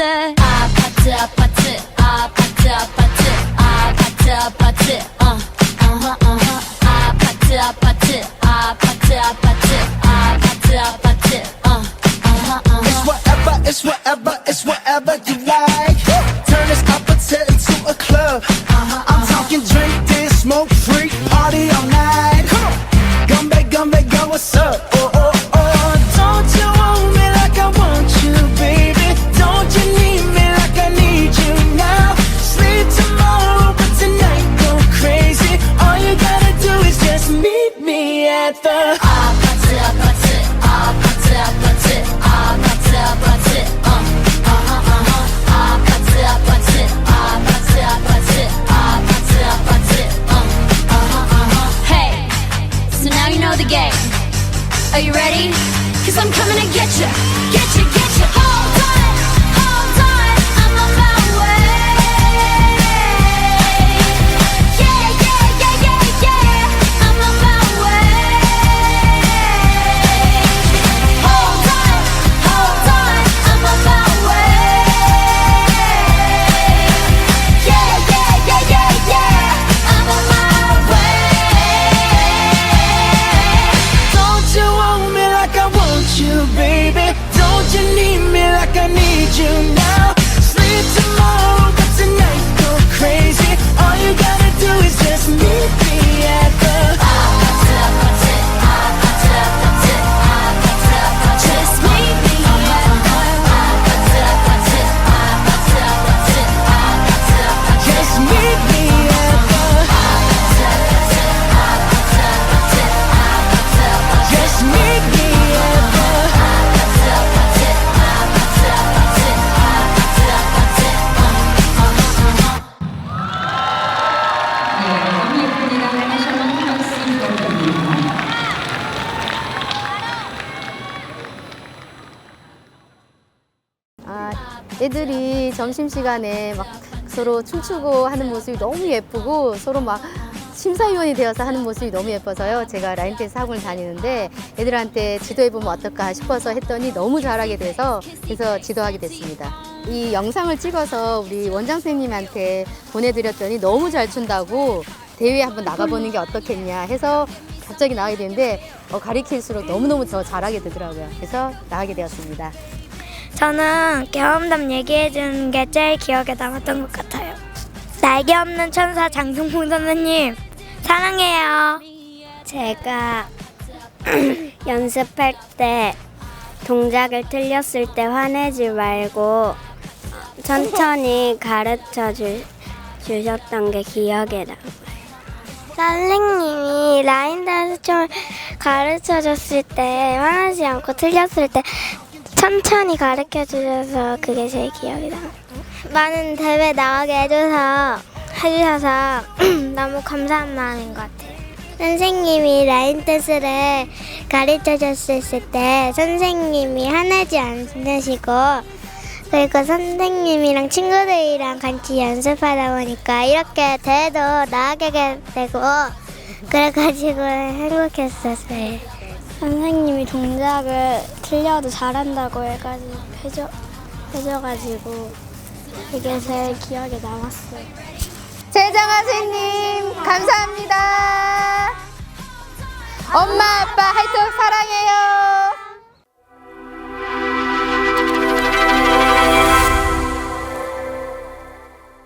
the 아파트 아파트 아파트 아파트 아파트 아파트 어 어허 어허 아파트 아파트 아파트 아파트 아파트 아파트 어 어허 어허 It's whatever, it's whatever, it's whatever you like. Turn this opposite into a club. I'm talking drink this, smoke free, party all night. Come on, come back, come back, girl, what's up? Are you ready? Cause I'm coming to get you get you get you 아, 애들이 점심시간에 막 서로 춤추고 하는 모습이 너무 예쁘고 서로 막 심사위원이 되어서 하는 모습이 너무 예뻐서요. 제가 라인 댄스 학원을 다니는데 애들한테 지도해보면 어떨까 싶어서 했더니 너무 잘하게 돼서 그래서 지도하게 됐습니다. 이 영상을 찍어서 우리 원장 선생님한테 보내드렸더니 너무 잘 춘다고 대회에 한번 나가보는 게 어떻겠냐 해서 갑자기 나가게 됐는데 어, 가리킬수록 너무너무 더 잘하게 되더라고요. 그래서 나가게 되었습니다. 저는 경험담 얘기해 주는 게 제일 기억에 남았던 것 같아요. 날개 없는 천사 장승풍 선생님 사랑해요. 제가 연습할 때 동작을 틀렸을 때 화내지 말고 천천히 가르쳐 주, 주셨던 게 기억에 남아요. 선생님이 라인 댄스 춤을 가르쳐 줬을 때 화나지 않고 틀렸을 때 천천히 가르쳐 주셔서 그게 제일 기억이 나요. 많은 대회 나가게 해줘서 해주셔서 너무 감사한 마음인 것 같아요. 선생님이 라인 댄스를 가르쳐 줬을 때 선생님이 화내지 않으시고 그리고 선생님이랑 친구들이랑 같이 연습하다 보니까 이렇게 대회도 나가게 되고 그래가지고 행복했었어요. 선생님이 동작을 틀려도 잘한다고 해가지고 해줘, 해줘가지고 그게 제일 기억에 남았어요. 최정아 선생님 감사합니다. 엄마 아빠 하여튼 사랑해요.